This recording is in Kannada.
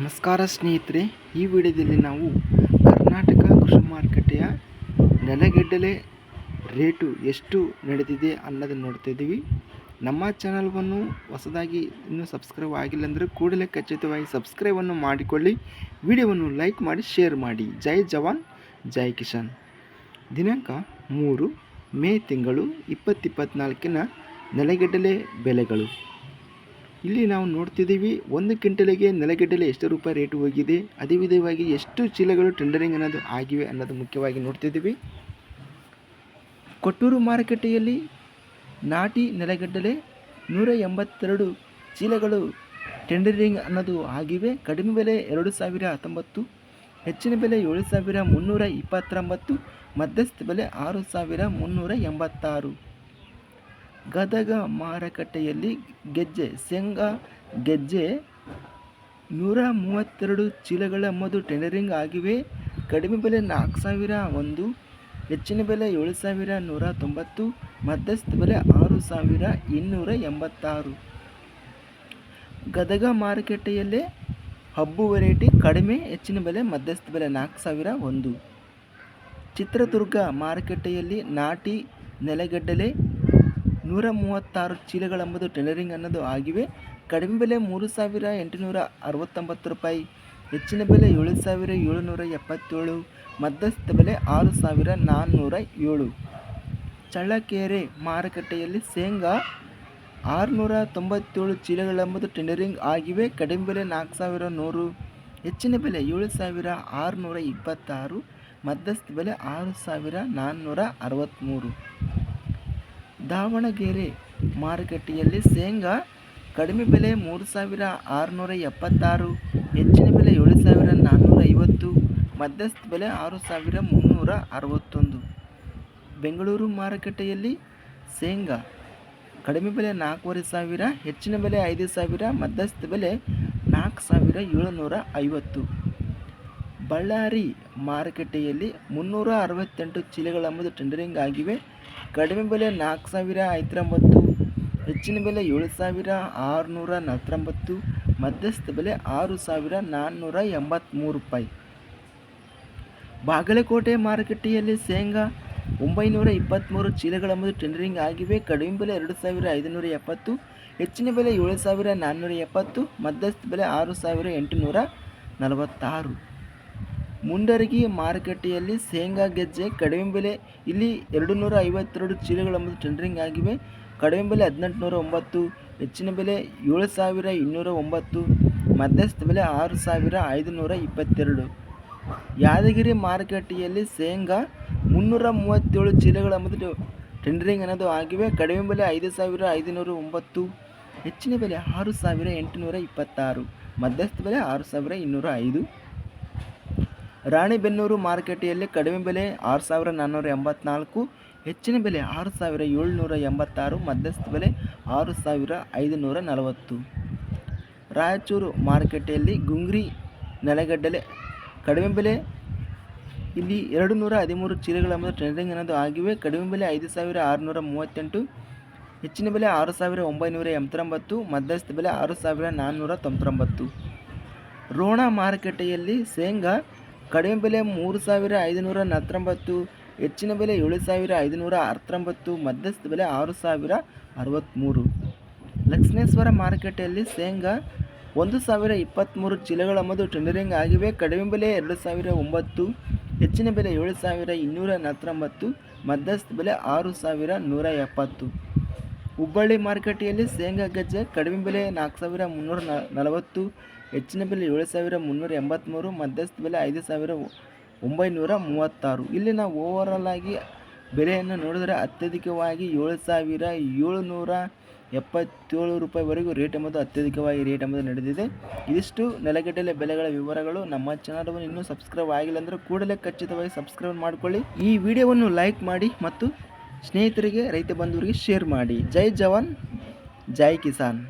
ನಮಸ್ಕಾರ ಸ್ನೇಹಿತರೆ, ಈ ವಿಡಿಯೋದಲ್ಲಿ ನಾವು ಕರ್ನಾಟಕ ಕೃಷಿ ಮಾರುಕಟ್ಟೆಯ ನೆಲಗೆಡ್ಡಲೆ ರೇಟು ಎಷ್ಟು ನಡೆದಿದೆ ಅನ್ನೋದನ್ನು ನೋಡ್ತಾಯಿದ್ದೀವಿ ನಮ್ಮ ಚಾನಲ್ವನ್ನು ಹೊಸದಾಗಿ ಇನ್ನೂ ಸಬ್ಸ್ಕ್ರೈಬ್ ಆಗಿಲ್ಲ ಅಂದರೆ ಕೂಡಲೇ ಖಚಿತವಾಗಿ ಸಬ್ಸ್ಕ್ರೈಬನ್ನು ಮಾಡಿಕೊಳ್ಳಿ. ವಿಡಿಯೋವನ್ನು ಲೈಕ್ ಮಾಡಿ, ಶೇರ್ ಮಾಡಿ. ಜೈ ಜವಾನ್, ಜೈ ಕಿಶನ್ ದಿನಾಂಕ ಮೂರು, ಮೇ ತಿಂಗಳು ಇಪ್ಪತ್ತಿಪ್ಪತ್ನಾಲ್ಕಿನ ನೆಲಗೆಡ್ಡಲೆ ಬೆಲೆಗಳು ಇಲ್ಲಿ ನಾವು ನೋಡ್ತಿದ್ದೀವಿ, ಒಂದು ಕ್ವಿಂಟಲಿಗೆ ನೆಲಗಡಲೆ ಎಷ್ಟು ರೂಪಾಯಿ ರೇಟ್ ಹೋಗಿದೆ, ಅದೇ ವಿಧವಾಗಿ ಎಷ್ಟು ಚೀಲಗಳು ಟೆಂಡರಿಂಗ್ ಅನ್ನೋದು ಆಗಿವೆ ಅನ್ನೋದು ಮುಖ್ಯವಾಗಿ ನೋಡ್ತಿದ್ದೀವಿ. ಕೊಟ್ಟೂರು ಮಾರುಕಟ್ಟೆಯಲ್ಲಿ ನಾಟಿ ನೆಲಗಡಲೆ ನೂರ ಎಂಬತ್ತೆರಡು ಚೀಲಗಳು ಟೆಂಡರಿಂಗ್ ಅನ್ನೋದು ಆಗಿವೆ. ಕಡಿಮೆ ಬೆಲೆ ಎರಡು ಸಾವಿರ ಹತ್ತೊಂಬತ್ತು, ಹೆಚ್ಚಿನ ಬೆಲೆ ಏಳು ಸಾವಿರ ಮುನ್ನೂರ ಇಪ್ಪತ್ತೊಂಬತ್ತು, ಮಧ್ಯಸ್ಥ ಬೆಲೆ ಆರು ಸಾವಿರ ಮುನ್ನೂರ ಎಂಬತ್ತಾರು. ಗದಗ ಮಾರುಕಟ್ಟೆಯಲ್ಲಿ ಗೆಜ್ಜೆ, ಶೇಂಗಾ ಗೆಜ್ಜೆ, ನೂರ ಮೂವತ್ತೆರಡು ಚೀಲಗಳ ಮದು ಟೆಂಡರಿಂಗ್ ಆಗಿವೆ. ಕಡಿಮೆ ಬೆಲೆ ನಾಲ್ಕು ಸಾವಿರ ಒಂದು, ಹೆಚ್ಚಿನ ಬೆಲೆ ಏಳು ಸಾವಿರ ನೂರ ತೊಂಬತ್ತು, ಮಧ್ಯಸ್ಥ ಬೆಲೆ ಆರು ಸಾವಿರ ಇನ್ನೂರ ಎಂಬತ್ತಾರು. ಗದಗ ಮಾರುಕಟ್ಟೆಯಲ್ಲೇ ಹಬ್ಬು ವೆರೈಟಿ ಕಡಿಮೆ, ಹೆಚ್ಚಿನ ಬೆಲೆ ಮಧ್ಯಸ್ಥ ಬೆಲೆ ನಾಲ್ಕು ಸಾವಿರ ಒಂದು. ಚಿತ್ರದುರ್ಗ ಮಾರುಕಟ್ಟೆಯಲ್ಲಿ ನಾಟಿ ನೆಲಗಡ್ಡಲೆ ನೂರ ಮೂವತ್ತಾರು ಚೀಲಗಳೆಂಬುದು ಟೆಂಡರಿಂಗ್ ಅನ್ನೋದು ಆಗಿವೆ. ಕಡಿಮೆ ಬೆಲೆ ಮೂರು ಸಾವಿರ ಎಂಟುನೂರ ಅರವತ್ತೊಂಬತ್ತು ರೂಪಾಯಿ, ಹೆಚ್ಚಿನ ಬೆಲೆ ಏಳು ಸಾವಿರ ಏಳುನೂರ ಎಪ್ಪತ್ತೇಳು, ಮಧ್ಯಸ್ಥ ಬೆಲೆ ಆರು ಸಾವಿರ ನಾನ್ನೂರ ಏಳು. ಚಳ್ಳಕೆರೆ ಮಾರುಕಟ್ಟೆಯಲ್ಲಿ ಶೇಂಗಾ ಆರುನೂರ ತೊಂಬತ್ತೇಳು ಚೀಲಗಳೆಂಬುದು ಟೆಂಡರಿಂಗ್ ಆಗಿವೆ. ಕಡಿಮೆ ಬೆಲೆ ನಾಲ್ಕು ಸಾವಿರ ನೂರು, ಹೆಚ್ಚಿನ ಬೆಲೆ ಏಳು ಸಾವಿರ ಆರುನೂರ ಇಪ್ಪತ್ತಾರು, ಮಧ್ಯಸ್ಥ ಬೆಲೆ ಆರು ಸಾವಿರ ನಾನ್ನೂರ ಅರವತ್ತ್ಮೂರು. ದಾವಣಗೆರೆ ಮಾರುಕಟ್ಟೆಯಲ್ಲಿ ಶೇಂಗಾ ಕಡಿಮೆ ಬೆಲೆ ಮೂರು ಸಾವಿರ ಆರುನೂರ ಎಪ್ಪತ್ತಾರು, ಹೆಚ್ಚಿನ ಬೆಲೆ ಏಳು ಸಾವಿರ ನಾನ್ನೂರ ಐವತ್ತು, ಮಧ್ಯಸ್ಥ ಬೆಲೆ ಆರು ಸಾವಿರ ಮುನ್ನೂರ ಅರವತ್ತೊಂದು. ಬೆಂಗಳೂರು ಮಾರುಕಟ್ಟೆಯಲ್ಲಿ ಶೇಂಗಾ ಕಡಿಮೆ ಬೆಲೆ ನಾಲ್ಕೂವರೆ ಸಾವಿರ, ಹೆಚ್ಚಿನ ಬೆಲೆ ಐದು ಸಾವಿರ, ಮಧ್ಯಸ್ಥ ಬೆಲೆ ನಾಲ್ಕು ಸಾವಿರ ಏಳುನೂರ ಐವತ್ತು. ಬಳ್ಳಾರಿ ಮಾರುಕಟ್ಟೆಯಲ್ಲಿ ಮುನ್ನೂರ ಅರವತ್ತೆಂಟು ಚೀಲಗಳೆಂಬುದು ಟೆಂಡರಿಂಗ್ ಆಗಿವೆ. ಕಡಿಮೆ ಬೆಲೆ ನಾಲ್ಕು ಸಾವಿರ, ಐವತ್ತೊಂಬತ್ತು, ಹೆಚ್ಚಿನ ಬೆಲೆ ಏಳು ಸಾವಿರ, ಆರುನೂರ ನಲವತ್ತೊಂಬತ್ತು, ಮಧ್ಯಸ್ಥ ಬೆಲೆ ಆರು ಸಾವಿರ ನಾನ್ನೂರ ಎಂಬತ್ತ್ಮೂರು ರೂಪಾಯಿ. ಬಾಗಲಕೋಟೆ ಮಾರುಕಟ್ಟೆಯಲ್ಲಿ ಶೇಂಗಾ ಒಂಬೈನೂರ ಇಪ್ಪತ್ತ್ಮೂರು ಚೀಲಗಳೆಂಬುದು ಟೆಂಡರಿಂಗ್ ಆಗಿವೆ. ಕಡಿಮೆ ಬೆಲೆ ಎರಡು ಸಾವಿರ ಐದುನೂರ ಎಪ್ಪತ್ತು, ಹೆಚ್ಚಿನ ಬೆಲೆ ಏಳು ಸಾವಿರ ನಾನ್ನೂರ ಎಪ್ಪತ್ತು, ಮಧ್ಯಸ್ಥ ಬೆಲೆ ಆರು ಸಾವಿರ ಎಂಟುನೂರ ನಲವತ್ತಾರು. ಮುಂಡರಗಿ ಮಾರುಕಟ್ಟೆಯಲ್ಲಿ ಶೇಂಗಾ ಗೆಜ್ಜೆ ಕಡಿಮೆ ಬೆಲೆ, ಇಲ್ಲಿ ಎರಡು ನೂರ ಐವತ್ತೆರಡು ಚೀಲಗಳೆಂಬುದು ಟೆಂಡರಿಂಗ್ ಆಗಿವೆ. ಕಡಿಮೆ ಬೆಲೆ ಹದಿನೆಂಟುನೂರ ಒಂಬತ್ತು ಹೆಚ್ಚಿನ ಬೆಲೆ ಏಳು ಸಾವಿರ ಇನ್ನೂರ ಒಂಬತ್ತು ಮಧ್ಯಸ್ಥ ಬೆಲೆ ಆರು ಸಾವಿರ ಐದುನೂರ ಇಪ್ಪತ್ತೆರಡು ಯಾದಗಿರಿ ಮಾರುಕಟ್ಟೆಯಲ್ಲಿ ಶೇಂಗಾ ಮುನ್ನೂರ ಮೂವತ್ತೇಳು ಚೀಲಗಳೆಂಬುದು ಟೆಂಡರಿಂಗ್ ಅನ್ನೋದು ಆಗಿವೆ. ಕಡಿಮೆ ಬೆಲೆ ಐದು ಸಾವಿರ ಐದುನೂರ ಒಂಬತ್ತು ಹೆಚ್ಚಿನ ಬೆಲೆ ಆರು ಸಾವಿರ ಎಂಟುನೂರ ಇಪ್ಪತ್ತಾರು ಮಧ್ಯಸ್ಥ ಬೆಲೆ ಆರು ಸಾವಿರ ಇನ್ನೂರ ಐದು ರಾಣಿಬೆನ್ನೂರು ಮಾರುಕಟ್ಟೆಯಲ್ಲಿ ಕಡಿಮೆ ಬೆಲೆ ಆರು ಸಾವಿರ ನಾನ್ನೂರ ಎಂಬತ್ನಾಲ್ಕು, ಹೆಚ್ಚಿನ ಬೆಲೆ ಆರು ಸಾವಿರ ಏಳುನೂರ ಎಂಬತ್ತಾರು, ಮಧ್ಯಸ್ಥ ಬೆಲೆ ಆರು ಸಾವಿರ ಐದುನೂರ ನಲವತ್ತು. ರಾಯಚೂರು ಮಾರುಕಟ್ಟೆಯಲ್ಲಿ ಗುಂಗ್ರಿ ನೆಲಗಡ್ಡಲೆ ಕಡಿಮೆ ಬೆಲೆ, ಇಲ್ಲಿ ಎರಡು ನೂರ ಹದಿಮೂರು ಚೀಲಗಳೆಂಬುದು ಟ್ರೆಂಡಿಂಗ್ ಅನ್ನೋದು ಆಗಿವೆ. ಕಡಿಮೆ ಬೆಲೆ ಐದು ಸಾವಿರ ಆರುನೂರ ಮೂವತ್ತೆಂಟು, ಹೆಚ್ಚಿನ ಬೆಲೆ ಆರು ಸಾವಿರ ಒಂಬೈನೂರ ಎಂಬತ್ತೊಂಬತ್ತು, ಮಧ್ಯಸ್ಥ ಬೆಲೆ ಆರು ಸಾವಿರ ನಾನ್ನೂರ ತೊಂಬತ್ತೊಂಬತ್ತು. ರೋಣ ಮಾರುಕಟ್ಟೆಯಲ್ಲಿ ಶೇಂಗಾ ಕಡಿಮೆ ಬೆಲೆ ಮೂರು ಸಾವಿರ ಐದುನೂರ ನತ್ತೊಂಬತ್ತು ಹೆಚ್ಚಿನ ಬೆಲೆ ಏಳು ಸಾವಿರ ಐದುನೂರ ಅರವತ್ತೊಂಬತ್ತು, ಮಧ್ಯಸ್ಥ ಬೆಲೆ ಆರು ಸಾವಿರ ಅರವತ್ತ್ಮೂರು ಲಕ್ಷ್ಮೇಶ್ವರ ಮಾರುಕಟ್ಟೆಯಲ್ಲಿ ಶೇಂಗಾ ಒಂದು ಸಾವಿರ ಇಪ್ಪತ್ತ್ಮೂರು ಚೀಲಗಳೆಂಬುದು ಟೆಂಡರಿಂಗ್ ಆಗಿವೆ. ಕಡಿಮೆ ಬೆಲೆ ಎರಡು ಸಾವಿರ ಒಂಬತ್ತು, ಹೆಚ್ಚಿನ ಬೆಲೆ ಏಳು ಸಾವಿರ ಇನ್ನೂರ ನಲವತ್ತೊಂಬತ್ತು, ಮಧ್ಯಸ್ಥ ಬೆಲೆ ಆರು ಸಾವಿರ ನೂರ ಎಪ್ಪತ್ತು. ಹುಬ್ಬಳ್ಳಿ ಮಾರುಕಟ್ಟೆಯಲ್ಲಿ ಶೇಂಗಾ ಗಜ್ಜೆ ಕಡಿಮೆ ಬೆಲೆ ನಾಲ್ಕು ಸಾವಿರ ಮುನ್ನೂರ ನಲವತ್ತು ಹೆಚ್ಚಿನ ಬೆಲೆ ಏಳು ಸಾವಿರ ಮುನ್ನೂರ ಎಂಬತ್ತ್ಮೂರು ಮಧ್ಯಸ್ಥ ಬೆಲೆ ಐದು ಸಾವಿರ ಒಂಬೈನೂರ ಮೂವತ್ತಾರು. ಇಲ್ಲಿ ನಾವು ಓವರಾಲ್ ಆಗಿ ಬೆಲೆಯನ್ನು ನೋಡಿದರೆ ಅತ್ಯಧಿಕವಾಗಿ ಏಳು ಸಾವಿರ ಏಳುನೂರ ಎಪ್ಪತ್ತೇಳು ರೂಪಾಯಿವರೆಗೂ ರೇಟ್ ಎಂಬುದು ಅತ್ಯಧಿಕವಾಗಿ ರೇಟ್ ಎಂಬುದು ನಡೆದಿದೆ. ಇದಿಷ್ಟು ನೆಲಗಡಲೆ ಬೆಲೆಗಳ ವಿವರಗಳು. ನಮ್ಮ ಚಾನಲನ್ನು ಇನ್ನೂ ಸಬ್ಸ್ಕ್ರೈಬ್ ಆಗಿಲ್ಲ ಅಂದರೆ ಕೂಡಲೇ ಖಚಿತವಾಗಿ ಸಬ್ಸ್ಕ್ರೈಬ್ ಮಾಡಿಕೊಳ್ಳಿ. ಈ ವಿಡಿಯೋವನ್ನು ಲೈಕ್ ಮಾಡಿ ಮತ್ತು ಸ್ನೇಹಿತರಿಗೆ, ರೈತ ಬಂಧುವರಿಗೆ ಶೇರ್ ಮಾಡಿ. ಜೈ ಜವಾನ್, ಜೈ ಕಿಸಾನ್.